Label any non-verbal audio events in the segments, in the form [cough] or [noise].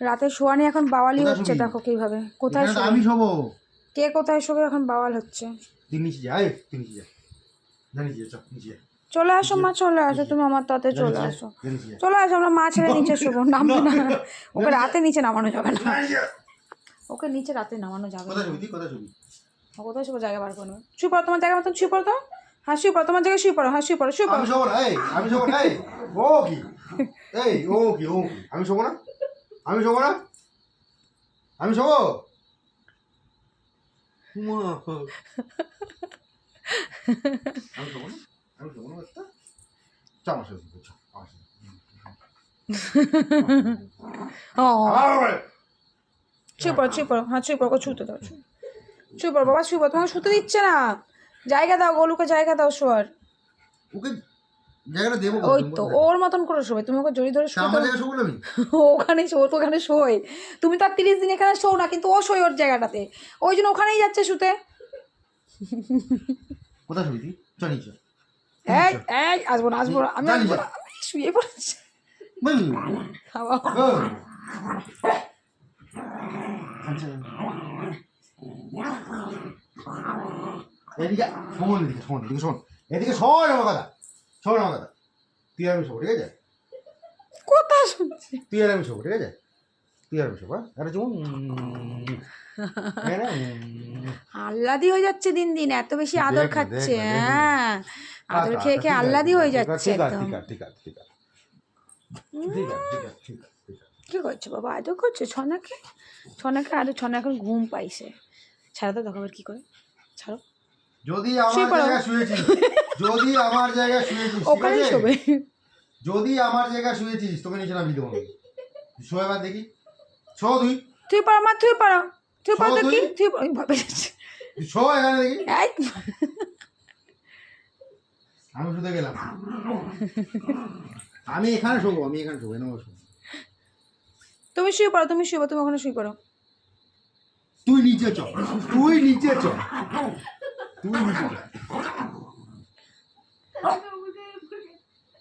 রাতে শোয়া নিয়ে এখন বাওয়ালি হচ্ছে দেখো কীভাবে। কোথায় শোবে? আমি শোবো। কে কোথায় শোবে এখন বাওয়াল হচ্ছে? তুই নিচে যা তুই নিচে যা। যা নিচে যা, চল, নিচে যা। চলে আসো মা চলে আসো তুমি আমার তাতে চলে আসো। চলে আসো আমরা মা ছেড়ে [laughs] নিচে শোবো নামবে না। ওকে রাতে নিচে নামানো যাবে না। ওকে নিচে রাতে নামানো যাবে না। কোথায় শুবি তুই? কোথায় শুবি? কোথায় শোবো? জায়গা বার করবে শুয়ে পড়ো তোমার জায়গা মতন শুয়ে পড়ো তো। হ্যাঁ শুয়ে পড়ো তোমার জায়গায় শুয়ে পড়ো হ্যাঁ শুয়ে পড়ো শুয়ে পড়ো। আমি শোবো না এই আমি শোবো না এই ও কি? [laughs] এই ও কি ও আমি শোবো না? আমি শোবো না? আমি শোবো? মা। আমি শোবো না? আমি শোবো না বাচ্চা? চল আমার সাথে শুতে, আমার সাথে। ও। পড়ো শুয়ে পড়ো হ্যাঁ পড়ো দাও পড়ো বাবা তোমাকে শুতে দিচ্ছে না। জায়গা দাও গোলুকে জায়গা দাও শোয়ার ওকে জায়গাটা দেবো ওই তো ওর মতন করে শোবে তুমি ওকে জড়ি ধরে ওখানে শো তো ওখানে শোয়। তুমি তো আর তিরিশ দিন এখানে শো না কিন্তু ও শোয় ওর জায়গাটাতে। ওই জন্য ওখানেই যাচ্ছে শুতে। কোথায় শুবি তুই? চল নিচে এই এই আসব না আসব না। আমি শুয়ে পড়েছি। এদিকে শোন এদিকে শোন এদিকে শোন। এদিকে শোন আমার কথা। শোন আমার কথা তুই আর আমি শোবো ঠিক আছে? কোথা শুনছি। তুই আর আমি শোবো ঠিক আছে? তুই আর আমি শোবো হ্যাঁ? আরে চুমু হ্যাঁ, আহ্লাদি হয়ে যাচ্ছে দিন দিন এত বেশি আদর খাচ্ছে না, না। হ্যাঁ। আদর খেয়ে খেয়ে আহ্লাদি হয়ে যাচ্ছে ঠিক আছে একদম। ঠিক আছে ঠিক আছে ঠিক আছে। ঠিক আছে ঠিক আছে ঠিক আছে ঠিক আছে। কি করছ বাবা? আদর করছ? ছনাকে? ছনাকে আদর ছনা এখন ঘুম পাইছে। ছাড়া তো দেখাবার কি করে। ছাড়ো। যদি আমার। জায়গায় শুয়েছিস [laughs] যদি আমার জায়গায় শুয়েছিস ঠিক ওখানেই শোবে। যদি আমার জায়গায় শুয়েছিস তোকে নিচে নামিয়ে দেবো শো এবার দেখি। শো তুই। তুই পারো মা তুই পারো তুই পারো তো কি? তুই। ভাবে শো এখানে দেখি। আমি শুতে গেলাম। আমি এখানে শোবো আমি এখানে শোবো এনে শোবো। তুমি শুয়ে পড়ো তুমি শুয়ে পড়ো তুমি ওখানে শুয়ে পড়ো। তুই নিচে চ। তুই নিচে চ।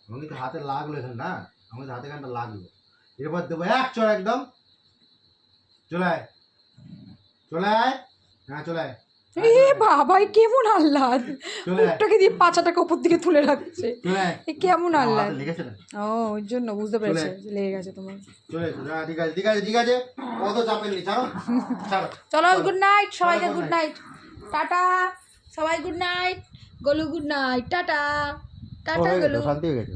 আমাকে তো হাতে লাগল এখানে না? তো হাতে এখানটা লাগল। এরপর দেবো এক চড় একদম। চলে আয়। চলে আয়। হ্যাঁ চলে আয়। এ বাবা এ কেমন আহ্লাদ। মুখটাকে দিয়ে পাছাটাকে উপর দিকে তুলে রাখছে। এ কেমন আহ্লাদ। ও ওই জন্য বুঝতে পেরেছি লেগে গেছে তোমার। চলে হ্যাঁ ঠিক আছে ঠিক আছে ঠিক আছে। অত চাপের নেই ছাড়ো। ছাড়ো। চলো গুড নাইট সবাইকে গুড নাইট টাটা। সবাই good night Golu good night tata. Tata Golu. শান্তি হয়ে গেছে